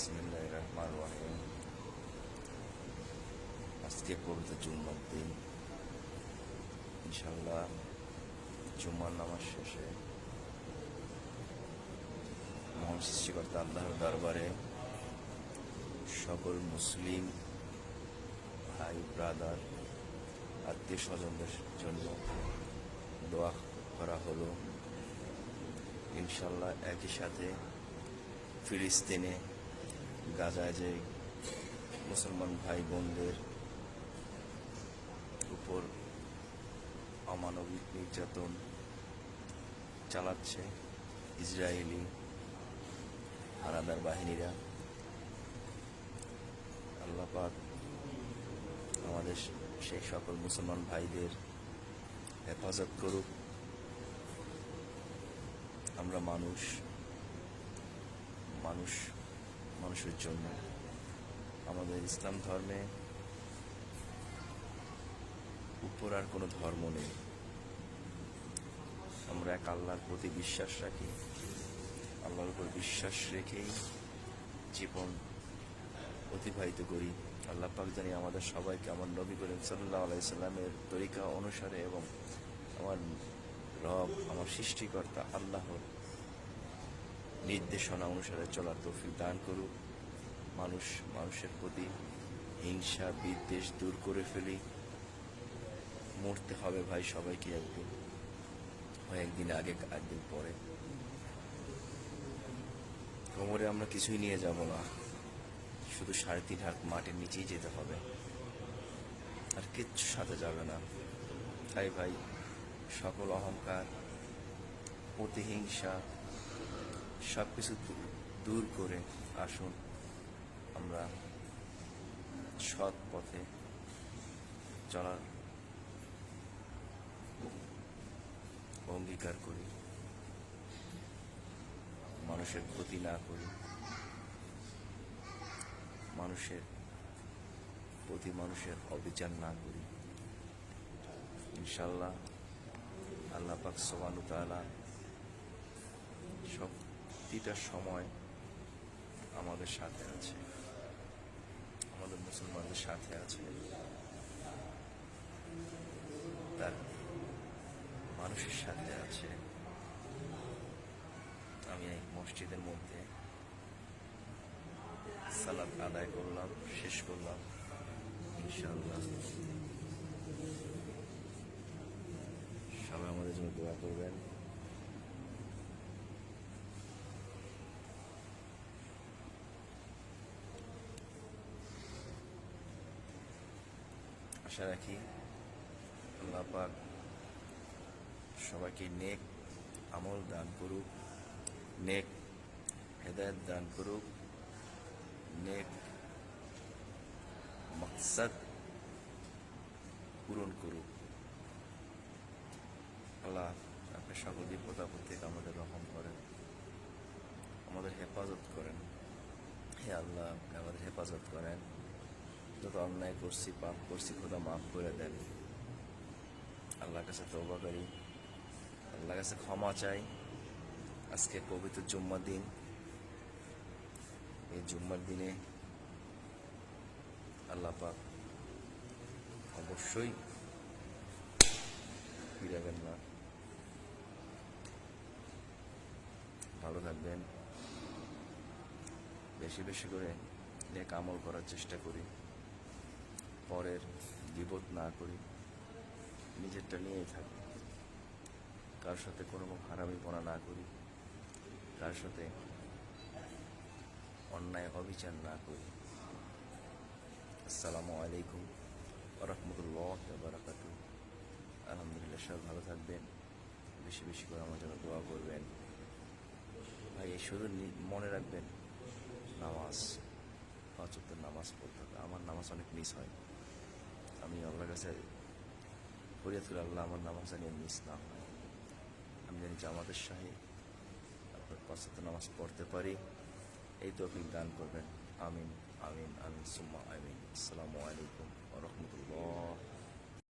বিসমিল্লাহ রহমান রহিম আজকে পবিত্র জুম্মার দিন ইনশাল্লাহ জুম্মার নামাজ শেষে মহান সৃষ্টিকর্তা আল্লাহর দরবারে সকল মুসলিম ভাই ব্রাদার আত্মীয় স্বজনদের জন্য দোয়া করা হলো ইনশাল্লাহ একই সাথে ফিলিস্তিনে গাজায় যে মুসলমান ভাই বোনদের উপর অমানবিক নির্যাতন চালাচ্ছে ইসরায়েলি হানাদার বাহিনীরা আল্লাপাক আমাদের সেই সকল মুসলমান ভাইদের হেফাজত করুক। আমরা মানুষ মানুষ মানুষের জন্য। আমাদের ইসলাম ধর্মে উপর আর কোনো ধর্ম নেই। আমরা এক আল্লাহর প্রতি বিশ্বাস রাখি। আল্লাহর উপর বিশ্বাস রেখেই জীবন অতিবাহিত করি। আল্লাহ পাক জানি আমাদের সবাইকে আমার নবী করিম সাল্লাহ আলাইসাল্লামের তরিকা অনুসারে এবং আমার রব, আমার সৃষ্টিকর্তা আল্লাহর নির্দেশনা অনুসারে চলার তৌফিক দান করুক। মানুষ, মানুষের প্রতি হিংসা, বিদ্বেষ দূর করে ফেলি। মরতে হবে ভাই সবাইকে একদিন। একদিন আগে, একদিন পরে। কোমরে আমরা কিছুই নিয়ে যাব না। শুধু সাড়ে তিন হাত মাটির নিচেই যেতে হবে। আর কিচ্ছু সাথে যাবে না। তাই ভাই, সকল অহংকার প্রতিহিংসা সব কিছু দূর করে আসুন। আমরা সৎ পথে চলার অঙ্গীকার করি। মানুষের ক্ষতি না করি। মানুষের প্রতি মানুষের অবিচার না করি। ইনশাল্লাহ আল্লাহ পাক সোবানু তালা সবটিটা সময় আমাদের সাথে আছে। আমাদের মুসলমানদের সাথে আছে। তার মানুষের সাথে আছে। আমি এই মসজিদের মধ্যে সালাদ আদায় করলাম, শেষ করলাম, ইনশাআল্লাহ। সবাই আমাদের জন্য দোয়া করবেন। আশা রাখি। আল্লাহ পাক সবাইকে নেক আমল দান করুক, নেক হেদায়ত দান করুক, নেক মকসদ পূরণ করুক। আল্লাহ আপনি সকল বিপদ আপদ থেকে আমাদের রহম করেন, আমাদের হেফাজত করেন। হে আল্লাহ, আপনি আমাদের হেফাজত করেন। যত অন্যায় করছি, পাপ করছি, খোদা মাফ করে দেন। আল্লাহর কাছে তৌবা করি। আল্লাহর কাছে ক্ষমা চাই। আজকে পবিত্র জুম্মার দিন। এই জুম্মার দিনে আল্লাহ পাক অবশ্যই ফিরাবেন না। ভালো থাকবেন। বেশি বেশি করে নেক আমল করার চেষ্টা করি। পরের বিপদ না করি, নিজেরটা নিয়েই থাকি। কার সাথে কোনো হারামিপনা না করি, কার সাথে অন্যায় অবিচার না করি। আসসালামু আলাইকুম রহমতুল্লাহ বারাকাতু আলহামদুলিল্লাহ সব ভালো থাকবেন। বেশি বেশি করে আমার জন্য দোয়া করবেন। ভাই, এই শুধু মনে রাখবেন, নামাজ, পাঁচ নামাজ পড়তে হবে। আমার নামাজ অনেক মিস হয়। আমি আল্লাহর কাছে ফরিয়াদ করে আল্লাহ আমার নামাজ জানি মিস না আমি জানি আমাদের শাহী। আপনার তো নামাজ পড়তে পারি। এই তো আপনি দান করবেন। আমিন আমিন আমিন, সুম্মা, আমিন। আসসালামু আলাইকুম রহমতুল্লাহ।